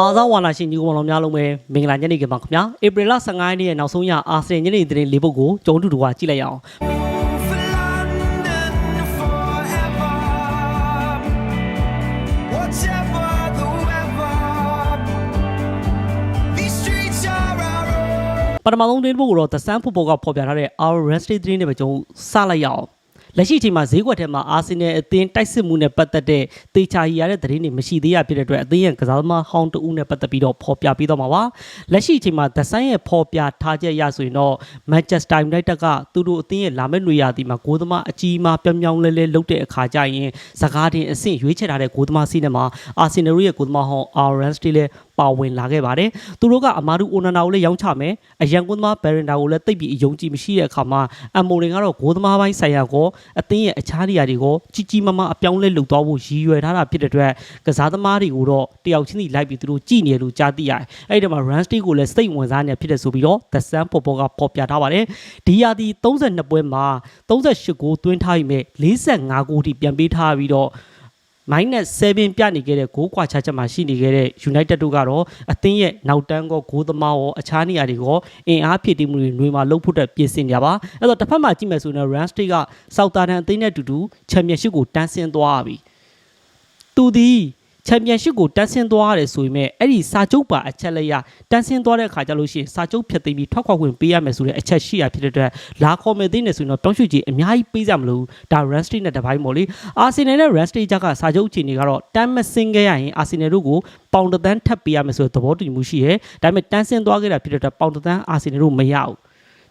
အာဇာဝါနာရှင်ညီကောင်တော်များလုံးပဲမင်္ဂလာညနေခင်းပါခင်ဗျာဧပြီလ15ရက်နေ့ရဲ့နောက်ဆုံးရအာဆင်ညနေသတင်းလေးပုတ်ကိုကြုံတူတူကကြည့်လိုက်ရအောင် For London forever. Whatever the weather, these streets are our own. ပထမဆုံးသတင်းပုတ်ကိုတော့ The Sun Football ကဖော်ပြထားတဲ့ Our Rest Day သတင်းတွေပဲကြုံစလိုက်ရအောင် လက်ရှိအချိန်မှာဈေးကွက်ထဲမှာအာဆင်နယ်အသင်းတိုက်စစ်မှုနဲ့ပတ်သက်တဲ့တေချာရီရတဲ့သတင်းတွေမရှိသေးရဖြစ်တဲ့အတွက်အသင်းရဲ့ကစားသမားဟောင်းတဦးနဲ့ပတ်သက်ပြီးတော့ဖော်ပြပေးတော့မှာပါလက်ရှိအချိန်မှာ The Sun ရဲ့ဖော်ပြထားချက်ရဆိုရင်တော့ Manchester United ကသူတို့အသင်းရဲ့လာမယ့်နွေရာသီမှာဂိုးသမားအကြီးအမားပြောင်ပြောင်လဲလဲလုပ်တဲ့အခါကျရင်စကားတင်အဆင့်ရွေးချယ်ထားတဲ့ဂိုးသမားစီးနဲ့မှာအာဆင်နယ်ရဲ့ဂိုးသမားဟောင်း Aaron Ramsey လည်းပါဝင်လာခဲ့ပါတယ်သူတို့ကအမာဒူအိုနာနာကိုလည်းရောင်းချမယ်အရန်ဂိုးသမားဘယ်ရင်ဒါကိုလည်းတိတ်ပြီးအယုံကြည်မရှိတဲ့အခါမှာအမိုရင်ကတော့ဂိုးသမားပိုင်းဆိုင်ရာကိုအသင်းရဲ့အခြားနေရာတွေကိုကြီးကြီးမားမားအပြောင်းလဲလုပ်သွားဖို့ရည်ရွယ်ထားတာဖြစ်တဲ့အတွက်ကစားသမားတွေကိုတော့တယောက်ချင်းစီလိုက်ပြီးသူတို့ကြည်နေတယ်လို့ကြားသိရတယ်အဲ့ဒီမှာ Ramsey ကိုလည်းစိတ်ဝင်စားနေဖြစ်တယ်ဆိုပြီးတော့ The Sun ပေါ်ပေါ်ကပေါ်ပြထားပါတယ်ဒီရာသီ32ပွဲမှာ38ဂိုးသွင်းထားပြီးမဲ့45ဂိုးထိပြန်ပေးထားပြီးတော့ minus 7ပြနေခဲ့တဲ့ဂိုးကွာခြားချက်မှာရှိနေခဲ့တဲ့ United တို့ကတော့အသင်းရဲ့နောက်တန်းကောဂိုးသမားရောအခြားနေရာတွေရောအင်အားဖြစ်တည်မှုတွေຫນွေမှာလှုပ်ဖို့အတွက်ပြင်ဆင်ကြပါအဲ့တော့တစ်ဖက်မှာကြည့်မယ်ဆိုရင် Ramsey က Southampton အသင်းနဲ့အတူတူချန်ပီယံရှစ်ကိုတန်းဆင်းသွားပြီသူသည် ချန်ပီယံရှစ်ကိုတန်းဆင်းသွားရတယ်ဆိုပေမဲ့အဲ့ဒီစာချုပ်ပါအချက်လက်ရတန်းဆင်းသွားတဲ့အခါကျလို့ရှိရင်စာချုပ်ဖြတ်သိမ်းပြီးထွက်ခွာခွင့်ပေးရမယ်ဆိုတဲ့အချက်ရှိရဖြစ်တဲ့အတွက်လာခေါ်မယ်သိနေဆိုရင်တော့တောင်းရွှေကြီးအများကြီးပေးကြမလို့ဒါ Ramsey နဲ့တပိုင်းပေါ့လေအာဆင်နယ်နဲ့ Ramsey ကြကစာချုပ်အခြေအနေကတော့တန်းမစင်းခဲ့ရရင်အာဆင်နယ်တို့ကိုပေါင်တစ်သန်းထပ်ပေးရမယ်ဆိုတဲ့သဘောတူညီမှုရှိရဲဒါပေမဲ့တန်းဆင်းသွားခဲ့တာဖြစ်တဲ့အတွက်ပေါင်တစ်သန်းအာဆင်နယ်တို့မရဘူး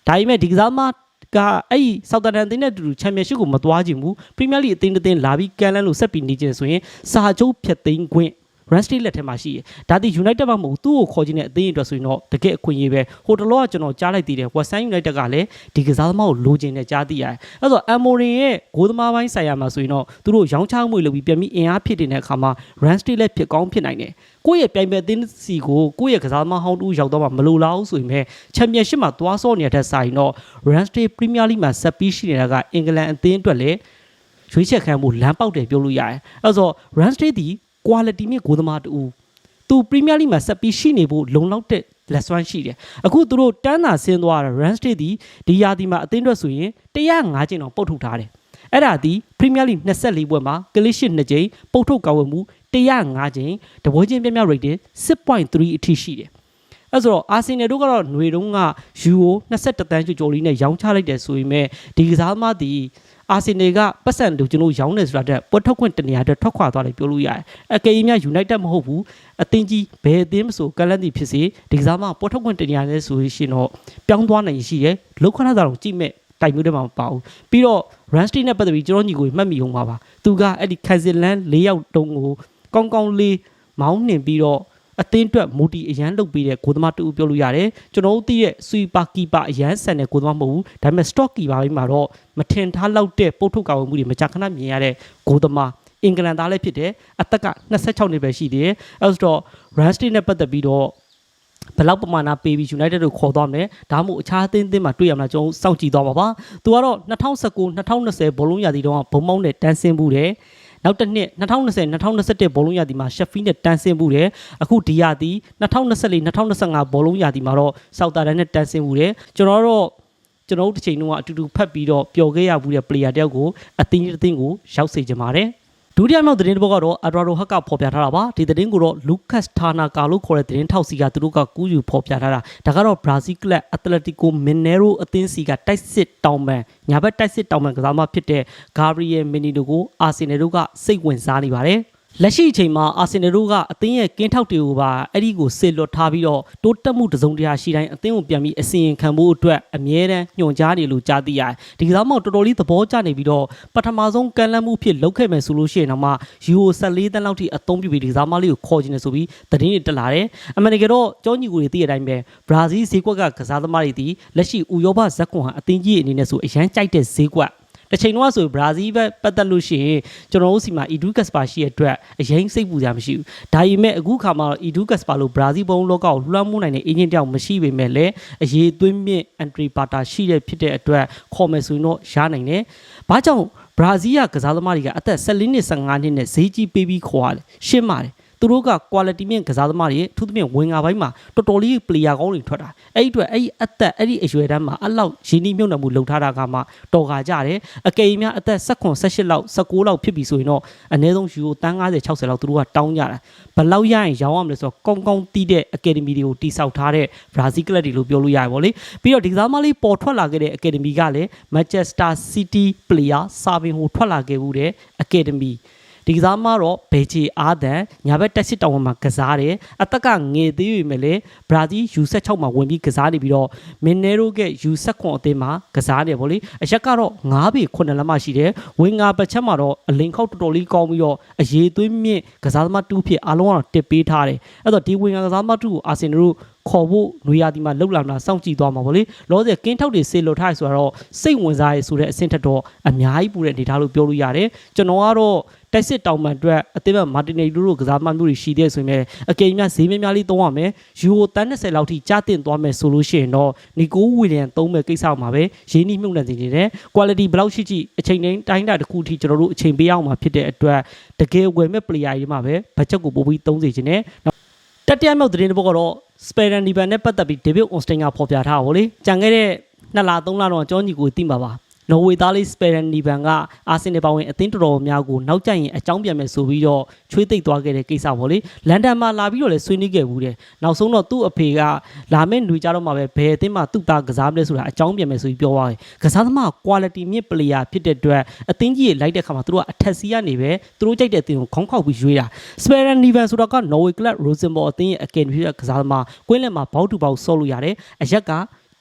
ဒါပေမဲ့ဒီကစားသမား ကအဲ့ဒီဆောက်တန်အသင်းနဲ့အတူတူချန်ပီယံရှစ်ကိုမသွားခြင်းဘူးပရီးမီးယားလိအသင်းတစ်သင်းလာပြီးကန်လန်းလို့ဆက်ပြီးနေခြင်းဆိုရင်စာချုပ်ဖြတ်သိမ်းခွင့် Rust လက်ထဲမှာရှိတယ်။ဒါတိ United မှာမဟုတ်သူ့ကိုခေါ်ခြင်းတဲ့အသင်းအတွက်ဆိုရင်တော့တကယ်အခွင့်အရေးပဲ။ဟိုတလောကကျွန်တော်ကြားလိုက်သေးတယ် West Ham United ကလည်းဒီကစားသမားကိုလိုချင်တဲ့ကြားသိရတယ်။အဲဆို Amorin ရဲ့ဂိုးသမားပိုင်းဆိုင်ရာမှာဆိုရင်တော့သူတို့ရောင်းချမှုလုပ်ပြီးပြန်ပြီးအင်အားဖြစ်တင်တဲ့အခါမှာ Rust လည်းဖြစ်ကောင်းဖြစ်နိုင်တယ်။ ကိုယ့်ရဲ့ပြိုင်ပွဲအသင်းစီကိုကိုယ့်ရဲ့ကစားသမားဟောင်းတူရောက်တော့မှမလိုလားဘူးဆိုရင်ပဲချန်ပီယံရှစ်မှာသွားဆော့နေတဲ့ထက်ဆိုင်တော့ Rust Premier League မှာဆက်ပြီးရှိနေတာကအင်္ဂလန်အသင်းအတွက်လည်းရွေးချက်ခံမှုလမ်းပေါက်တယ်ပြောလို့ရတယ်။အဲဆို Rust ဒီ quality မြင့်ဂိုးသမားတူသူပရီးမီးယားလိမှာဆက်ပြီးရှိနေဖို့လုံလောက်တဲ့လက်စွမ်းရှိတယ်အခုသူတို့တန်းသာဆင်းသွားတာ Run State ဒီဒီယာဒီမှာအသင်းအတွက်ဆိုရင်105ကျင်းတော့ပုတ်ထုတ်ထားတယ်အဲ့ဒါဒီပရီးမီးယားလိ24ပွဲမှာကလစ်ရှစ်2ကြိမ်ပုတ်ထုတ်ကောက်ဝယ်မှု 105ကျင်းတပွဲချင်းပြည့်မြောက် rating 6.3အထိရှိတယ်အဲ့ဆိုတော့အာဆင်နယ်တို့ကတော့ຫນွေတုံးကယူကို21တန်းကျော်ကျော်လေးနဲ့ရောင်းချလိုက်တယ်ဆိုရင်မဲ့ဒီကစားသမားဒီအာဆင်နယ်ကပတ်စံတို့ကျွန်တော်ရောင်းနေဆိုတာတဲ့ပွတ်ထုတ်ခွင့်တနေရာအတွက်ထွက်ခွာသွားတယ်ပြောလို့ရတယ်အကယ်၍များ United မဟုတ်ဘူးအသင်းကြီးဘယ်အသင်းမဆိုကလန်တီဖြစ်စေဒီကစားမပွတ်ထုတ်ခွင့်တနေရာလဲဆိုရှင်တော့ပြောင်းသွားနိုင်ရှိတယ်လောက်ခဏသာတော့ကြည့်မဲ့တိုင်မျိုးတွေမှာမပါဘူးပြီးတော့ Run Street နဲ့ပတ်သက်ပြီးကျွန်တော်ညီကိုမှတ်မိအောင်ပါပါသူကအဲ့ဒီ Kazillan ၄ယောက်တုံးကို ကောင်းကောင်းလေးမောင်းနှင်ပြီးတော့အသင်းအတွက်မူတီအရန်လုပ်ပြီးတဲ့ကိုသမားတူပြောလို့ရတယ်ကျွန်တော်တို့သိရဲ့ဆွီပါကီပါအရန်ဆန်တဲ့ကိုသမားမဟုတ်ဘူးဒါပေမဲ့ stock ကီပါပိုင်းမှာတော့မထင်ထားလောက်တဲ့ပုတ်ထုတ်ကာဝယ်မှုတွေမကြာခဏမြင်ရတဲ့ကိုသမားအင်္ဂလန်သားလည်းဖြစ်တယ်အသက်က26နှစ်ပဲရှိသေးတယ်အဲဆိုတော့ Run Street နဲ့ပတ်သက်ပြီးတော့ဘယ်လောက်ပမာဏပေးပြီး United ကိုခေါ်သွားမလဲဒါမှမဟုတ်အခြားအသင်းအသင်းမှာတွေ့ရမလားကျွန်တော်စောင့်ကြည့်သွားပါပါသူကတော့2019 2020ဘောလုံးရာသီတုန်းကဘုံမောင်းနဲ့တန်းဆင်းမှုတယ် နောက်တစ်နှစ်2020 2021ဘောလုံးရာသီမှာ Sheffield နဲ့တန်းဆင်းမှုတယ်အခုဒီရာသီ2024 2025ဘောလုံးရာသီမှာတော့ Southampton နဲ့တန်းဆင်းမှုတယ်ကျွန်တော်တို့ကျွန်တော်တို့တစ်ချိန်လုံးကအတူတူဖတ်ပြီးတော့ပျော်ခဲ့ရဘူးတဲ့ player တယောက်ကိုအသင်းတစ်သင်းကိုရောက်စေချင်ပါတယ် ဒုတိယမြောက်သတင်းတစ်ပုဒ်ကတော့အဒရာရိုဟက်ကဖော်ပြထားတာပါဒီသတင်းကိုတော့လူကတ်ထာနာကာလို့ခေါ်တဲ့သတင်းထောက်စီကသူတို့ကကူးယူဖော်ပြထားတာဒါကတော့ဘရာဇီးကလပ်အတလက်တီကိုမင်နေရိုအသင်းစီကတိုက်စစ်တောင်ပန်ညာဘက်တိုက်စစ်တောင်ပန်ကစားမဖြစ်တဲ့ဂါဘရီယယ်မီနီတိုကိုအာဆင်နယ်တို့ကစိတ်ဝင်စားနေပါတယ် လက်ရှိအချိန်မှာအာဆင်နယ်တို့ကအသင်းရဲ့ကင်းထောက်တွေကိုပါအဲ့ဒီကိုဆေလွတ်ထားပြီးတော့တိုးတက်မှုတစ်စုံတရာရှိတိုင်းအသင်းကိုပြန်ပြီးအစီရင်ခံဖို့အတွက်အမြဲတမ်းညွှန်ကြားနေလို့ကြားသိရတယ်။ဒီကစားမောက်တော်တော်လေးသဘောကျနေပြီးတော့ပထမဆုံးကန်လန့်မှုဖြစ်လောက်ခဲ့မယ်ဆိုလို့ရှိရင်တော့မှယူရို14တန်းလောက်ထိအသုံးပြုပြီးဒီကစားမလေးကိုခေါ်ခြင်းနေဆိုပြီးသတင်းတွေတက်လာတယ်။အမှန်တကယ်တော့ကြောညီကိုတွေသိတဲ့အတိုင်းပဲဘရာဇီးဈေးကွက်ကကစားသမားတွေဒီလက်ရှိဥရောပဇက်ကွန်ဟာအသင်းကြီးအနေနဲ့ဆိုအရန်ကြိုက်တဲ့ဈေးကွက် တစ်ချိန်တော့ဆိုဘရာဇီးပဲပတ်သက်လို့ရှိရင်ကျွန်တော်တို့စီမှာ Edu Gaspar ရှိရတဲ့အတွက်အရင်စိတ်ပူကြမရှိဘူးဒါပေမဲ့အခုခါမှာတော့ Edu Gaspar လို့ဘရာဇီးဘုံလောကကိုလွှမ်းမိုးနိုင်တဲ့အင်ဂျင်တယောက်မရှိပေမဲ့လည်းအရေးသွင်းမြင့် entry bata ရှိတဲ့ဖြစ်တဲ့အတွက်ခေါ်မယ်ဆိုရင်တော့ရနိုင်တယ်။ဘာကြောင့်ဘရာဇီးကကစားသမားတွေကအသက်14နှစ်15နှစ်နဲ့ဈေးကြီးပေးပြီးခေါ်ရတယ်ရှင်းပါတယ်။ သူသူတို့က quality မြင့်ကစားသမားတွေအထူးသဖြင့်ဝင်ငါပိုင်းမှာတော်တော်လေး player ကောင်းတွေထွက်တာအဲ့ဒီအတွက်အဲ့ဒီအသက်အဲ့ဒီအရွယ်တန်းမှာအဲ့လောက်ရင်းနှီးမြှုပ်နှံမှုလုပ်ထားတာကမှတော်ခါကြတယ်အကယ်၍များအသက်16 18လောက်19လောက်ဖြစ်ပြီဆိုရင်တော့အနည်းဆုံးယူရိုတန်း90 60လောက်သူတို့ကတောင်းကြတာဘယ်လောက်ရရင်ရောင်းရမလဲဆိုတော့ကောင်းကောင်းတီးတဲ့ academy တွေကိုတိစောက်ထားတဲ့ Brazil club တွေလို့ပြောလို့ရတယ်ဗောလေပြီးတော့ဒီကစားမလေးပေါ်ထွက်လာခဲ့တဲ့ academy ကလည်း Manchester City player စာပင်ဟိုထွက်လာခဲ့ဘူးတဲ့ academy ဒီကစားမတော့ဘေချီအာဒန်ညာဘက်တက်စစ်တောင်ဝင်မှာကစားတယ်အသက်ကငယ်သေးပေမဲ့လည်းဘရာဇီး U16 မှာဝင်ပြီးကစားနေပြီးတော့မင်နေရိုက U19 အသင်းမှာကစားနေဗောလေအရက်ကတော့9ပေ9လက်မရှိတယ်ဝင်ငါပတ်ချက်မှာတော့အလင်ခောက်တော်တော်လေးကောင်းပြီးတော့အရေးသွင်းမြင့်ကစားသမားတူဖြစ်အားလုံးကတော့တစ်ပေးထားတယ်အဲ့တော့ဒီဝင်ငါကစားသမားတူကိုအာဆင်နယ်တို့ ခေါ်ဖို့နွေရာသီမှာလှုပ်လာမလားစောင့်ကြည့်သွားမှာဗောလေလောဆယ်ကင်းထောက်တွေဆေးလွတ်ထားရဆိုတော့စိတ်ဝင်စားရဆိုတဲ့အဆင့်ထက်တော့အများကြီးပူတဲ့အနေထားလို့ပြောလို့ရတယ်ကျွန်တော်ကတော့တိုက်စစ်တောင်မှန်အတွက်အသေးပဲမာတင်နေလူတို့ကစားသမားမျိုးတွေရှိတဲ့ဆိုရင်လည်းအကယ်၍များဈေးများများလေးသုံးရမယ်ယူရိုတန်း20လောက်ထိကြားတင်သွားမယ်ဆိုလို့ရှိရင်တော့နီကိုဝီလျံသုံးမဲ့ကိစ္စမှာပဲရင်းနှီးမြှုပ်နှံနေနေတယ် quality ဘယ်လောက်ရှိရှိအချိန်တိုင်းတိုင်းတာတစ်ခုအထိကျွန်တော်တို့အချိန်ပေးအောင်မှာဖြစ်တဲ့အတွက်တကယ်ဝယ်မဲ့ player တွေမှာပဲဘတ်ဂျက်ကိုပို့ပြီးသုံးစေခြင်းနဲ့တ တိယမြောက်သတင်းတစ်ပုဒ်ကတော့ Spain and Niban နဲ့ပတ်သက်ပြီး David Ornstein ကဖော်ပြထားတာဗောလေကြံခဲ့တဲ့နှစ်လသုံးလတော့အကျောင်းကြီးကိုသိမှာပါ နော်ဝေသားလေးစပယ်ရန်နီဗန်ကအာဆင်နယ်ပါဝင်အသင်းတော်တော်များကိုနောက်ကျရင်အကြောင်းပြန်မယ်ဆိုပြီးတော့ချွေးသိပ်သွားခဲ့တဲ့ကိစ္စပေါ့လေလန်ဒန်မှာလာပြီးတော့လည်းဆွေးနွေးခဲ့ဘူးတဲ့နောက်ဆုံးတော့သူ့အဖေကလာမယ့်ຫນွေကြတော့မှပဲဘယ်အသင်းမှာသူ့သားကစားမလဲဆိုတာအကြောင်းပြန်မယ်ဆိုပြီးပြောသွားတယ်ကစားသမား quality မြင့် player ဖြစ်တဲ့အတွက်အသင်းကြီးတွေလိုက်တဲ့ခါမှာသူတို့ကအထက်စီးကနေပဲသူတို့ကြိုက်တဲ့အသင်းကိုခေါင်းခေါက်ပြီးရွေးတာစပယ်ရန်နီဗန်ဆိုတော့ကနော်ဝေကလပ်ရိုဇင်ဘော်အသင်းရဲ့အကယ်ဒမီကစားသမားကွင်းလယ်မှာဘောက်တူဘောက်ဆော့လို့ရတယ်အရက်က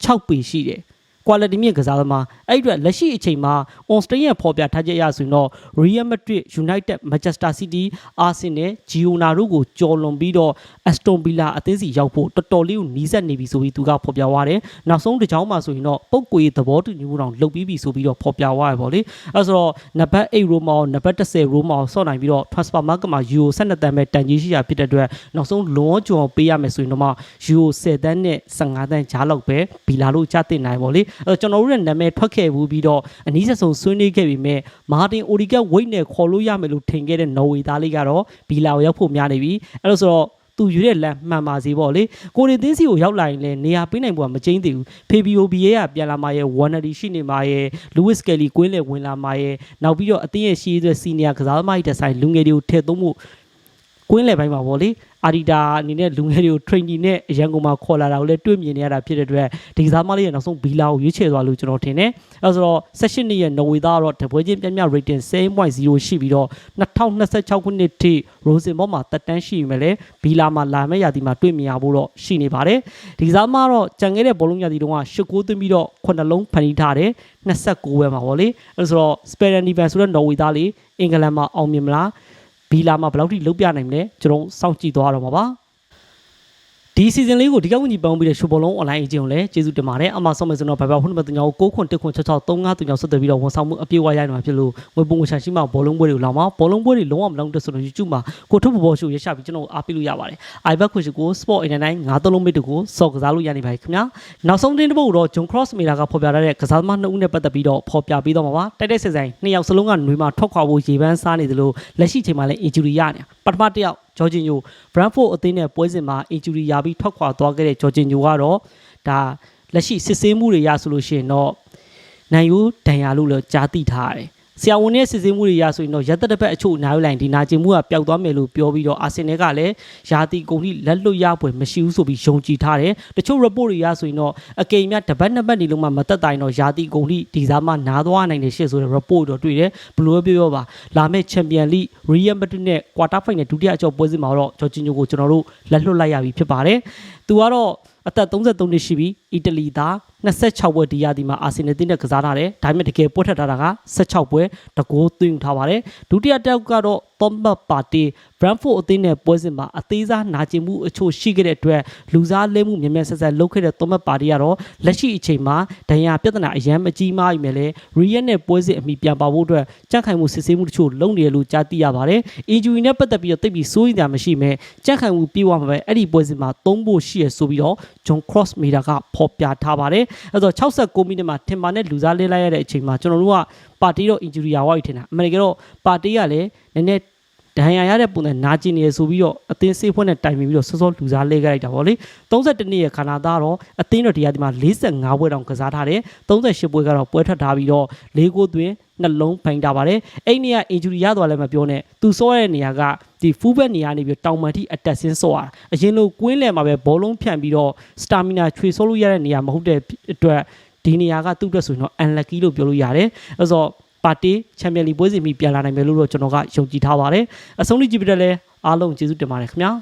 6ပေရှိတယ် quality မြင့်ကစားသမားအဲ့ဒီအတွက်လက်ရှိအချိန်မှာ on stain ရဲ့ဖော်ပြထားချက်အရဆိုရင်တော့ Real Madrid United Manchester City Arsenal Girona တို့ကိုကြော်လွန်ပြီးတော့ Aston Villa အသင်းစီရောက်ဖို့တော်တော်လေးကိုနီးစပ်နေပြီဆိုပြီးသူကဖော်ပြသွားတယ်နောက်ဆုံးတစ်ကြောင်းမှာဆိုရင်တော့ပုံကွေသဘောတူညီမှုတောင်လုပ်ပြီးပြီဆိုပြီးတော့ဖော်ပြသွားရပါလေအဲ့ဆိုတော့နံပါတ်8 Roma နံပါတ်10 Roma ကိုဆော့နိုင်ပြီးတော့ transfer market မှာ Euro 12တန်းပဲတန်ကြီးရှိတာဖြစ်တဲ့အတွက်နောက်ဆုံးလွန်ကျွံပေးရမယ်ဆိုရင်တော့မှ Euro 10တန်းနဲ့15တန်းကြားလောက်ပဲဘီလာလို့ချတင်နိုင်ပါလေအဲ့တော့ကျွန်တော်တို့ရဲ့နာမည်ထွက်ခဲ့ဘူးပြီးတော့အနည်းဆက်ဆုံးဆွေးနွေးခဲ့ပြီးမြဲမာတင်အိုဒီကက်ဝိတ်နဲ့ခေါ်လို့ရမယ်လို့ထင်ခဲ့တဲ့နော်ဝေသားလေးကတော့ဘီလာကိုရောက်ဖို့များနေပြီအဲ့လိုဆိုတော့သူယူတဲ့လမ်းမှန်ပါစေပေါ့လေကိုရီတင်းစီကိုရောက်လာရင်လည်းနေရာပေးနိုင်ဖို့ကမကျင်းသေးဘူးဖေဘီယိုဘီရဲ့ကပြန်လာမှရဲ့ဝမ်နဒီရှိနေမှရဲ့လူးဝစ်ကယ်လီကွင်းလေဝင်လာမှရဲ့နောက်ပြီးတော့အသင်းရဲ့ရှေးသွဲစီနီယာကစားသမားကြီးတစ်ဆိုင်လူငယ်တွေကိုထည့်သွင်းမှု ကွင်းလေပိုင်းမှာပေါ့လေအာဒီတာအနေနဲ့လူငယ်တွေကို training နဲ့အရန်ကုန်မှာခေါ်လာတာကိုလည်းတွေ့မြင်နေရတာဖြစ်တဲ့အတွက်ဒီကစားမလေးရဲ့နောက်ဆုံးဘီလာကိုရွေးချယ်သွားလို့ကျွန်တော်ထင်တယ်အဲဆိုတော့16နှစ်ရဲ့နော်ဝေသားကတော့တပွဲချင်းပြင်းပြ rating 7.0ရှိပြီးတော့2026ခုနှစ်ထိ Rosenborg မှာတက်တန်းရှိမယ်လေဘီလာမှာလာမယ့်ရာသီမှာတွေ့မြင်ရဖို့တော့ရှိနေပါတယ်ဒီကစားမကတော့ကြံခဲ့တဲ့ဘောလုံးရာသီတုန်းက8ဂိုးသွင်းပြီးတော့9လုံးဖန်တီးထားတယ်29ပဲမှာပေါ့လေအဲဆိုတော့ Sparen Niven ဆိုတဲ့နော်ဝေသားလေးအင်္ဂလန်မှာအောင်မြင်မလား ဘီလာမှာဘယ်လောက်ထိလုတ်ပြနိုင်မလဲကျွန်တော်စောင့်ကြည့်သွားတော့မှာပါ ဒီ season လေးကိုဒီကဝန်ကြီးပေါင်းပြီးတဲ့ရှိုးဘောလုံး online agent ကိုလည်းကျေးဇူးတင်ပါတယ်အမှဆုံးမယ်ဆိုတော့ဘိုင်ဘာဖုန်းနံပါတ်3ကို9ခွန်1ခွန်6 6 3 5 3 6ဆက်သွယ်ပြီးတော့ဝန်ဆောင်မှုအပြည့်အဝရနိုင်မှာဖြစ်လို့ငွေပုံငွေချရှိမှဘောလုံးပွဲတွေကိုလောင်းပါဘောလုံးပွဲတွေလုံးဝမလောင်းတဲ့ဆိုတော့ YouTube မှာကိုထုတ်ဘောရှိုးရရှာပြီးကျွန်တော်အားပေးလို့ရပါတယ် iBet ခွင့်ရှိကို Sport 89 9သုံးလုံးမိတကိုစော်ကစားလို့ရနေပါပြီခင်ဗျာနောက်ဆုံးတင်းတစ်ပုတ်တော့ John Cross Miller ကဖော်ပြထားတဲ့ကစားသမားနှစ်ဦးနဲ့ပတ်သက်ပြီးတော့ဖော်ပြပေးတော့မှာပါတိုက်တိုက်ဆက်ဆိုင်နှစ်ယောက်စလုံးကຫນွေမှာထွက်ခွာဖို့ရေပန်းစားနေသလိုလက်ရှိချိန်မှာလည်း injury ရနေတာပထမတစ်ယောက်ဂျော်ဂျင်ယို Brentford အသင်းနဲ့ပွဲစဉ်မှာ injury ရပြီးထွက်ခွာသွားခဲ့တဲ့ဂျော်ဂျင်ယိုကတော့ဒါလက်ရှိစစ်ဆေးမှုတွေရဆိုလို့ရှိရင်တော့နိုင်ယူဒဏ်ရာလို့လည်းကြားသိထားရတယ် ဆရာဝန်ရဲ့စစ်ဆေးမှုတွေရဆိုရင်တော့ရက်သက်တစ်ပတ်အချို့နားယူလိုက်ဒီနာကျင်မှုကပျောက်သွားမယ်လို့ပြောပြီးတော့အာဆင်နယ်ကလည်းယာတီကုန်ထိလက်လွတ်ရပွဲမရှိဘူးဆိုပြီးယုံကြည်ထားတယ်တချို့ report တွေရဆိုရင်တော့အကိမ်မြတပတ်နှစ်ပတ်နေလုံးမှမသက်တိုင်တော့ယာတီကုန်ထိဒီစားမှနားသွားနိုင်တယ်ရှေ့ဆိုတဲ့ report တော့တွေ့တယ်ဘလို့ပြောပြောပါလာမယ့် Champion League Real Madrid နဲ့ quarter final ဒုတိယအကျော့ပွဲစဉ်မှာတော့ဂျော်ဂျင်ညိုကိုကျွန်တော်တို့လက်လွတ်လိုက်ရပြီဖြစ်ပါတယ်သူကတော့အသက်33နှစ်ရှိပြီ အီတလီသား26ပွဲဒီယာဒီမှာအာဆင်နယ်တင်းနဲ့ကစားထားတယ်ဒါပေမဲ့တကယ်ပွဲထက်ထားတာက16ပွဲတကိုးသွင်းထားပါတယ်ဒုတိယတောက်ကတော့သောမတ်ပါတီ Brentford အသင်းနဲ့ပွဲစဉ်မှာအသေးစားနာကျင်မှုအချို့ရှိခဲ့တဲ့အတွက်လူစားလဲမှုမြင်မြန်ဆက်ဆက်လုပ်ခဲ့တဲ့သောမတ်ပါတီကတော့လက်ရှိအချိန်မှာဒဏ်ရာပြဿနာအရန်မကြီးမားပြီမဲ့လဲ Real နဲ့ပွဲစဉ်အမိပြန်ပါဖို့အတွက်ကြန့်ခိုင်မှုစစ်ဆေးမှုတချို့လုပ်နေတယ်လို့ကြားသိရပါတယ် injury နဲ့ပတ်သက်ပြီးတော့တိတ်ပြီးစိုးရိမ်တာမရှိမဲ့ကြန့်ခိုင်မှုပြေဝမှာပဲအဲ့ဒီပွဲစဉ်မှာသုံးဖို့ရှိရဆိုပြီးတော့ John Cross Meter ကဖော်ပြထားပါတယ်အဲ့တော့69မိနစ်မှာထင်ပါနဲ့လူစားလဲလိုက်ရတဲ့အချိန်မှာကျွန်တော်တို့ကပါတီတော့ injury ရဝါပြီထင်တာအမေရိကန်တော့ပါတီကလည်းနည်းနည်းဒဏ်ရာရတဲ့ပုံနဲ့နာကျင်နေရဆိုပြီးတော့အသင်းစေးဖွဲ့နဲ့တိုင်ပင်ပြီးတော့စောစောလူစားလဲခဲ့လိုက်တာပေါ့လေ32နှစ်ရဲ့ခန္ဓာသားတော့အသင်းတော်တရားဒီမှာ45ပွဲတောင်ကစားထားတယ်38ပွဲကတော့ပွဲထွက်ထားပြီးတော့၄ကိုသွင်းနှလုံးဖိုင်တာပါတယ်အဲ့ဒီနေရာ injury ရသွားလည်းမပြောနဲ့သူစောရတဲ့နေရာက ဒီ full back နေရာနေပြီးတောင်မှန်ထိအတက်ဆင်းစောရတာအရင်လိုကွင်းလယ်မှာပဲဘောလုံးဖြန့်ပြီးတော့ stamina ချွေစောလို့ရတဲ့နေရာမဟုတ်တဲ့အတွက်ဒီနေရာကသူ့အတွက်ဆိုရင်တော့ unlucky လို့ပြောလို့ရတယ်အဲဆိုတော့ပါတီချန်ပီယံလီပွဲစဉ်ပြီးပြန်လာနိုင်မယ်လို့တော့ကျွန်တော်ကယုံကြည်ထားပါတယ်အဆုံးထိကြည့်ပြတဲ့လဲအားလုံးကျေးဇူးတင်ပါတယ်ခင်ဗျာ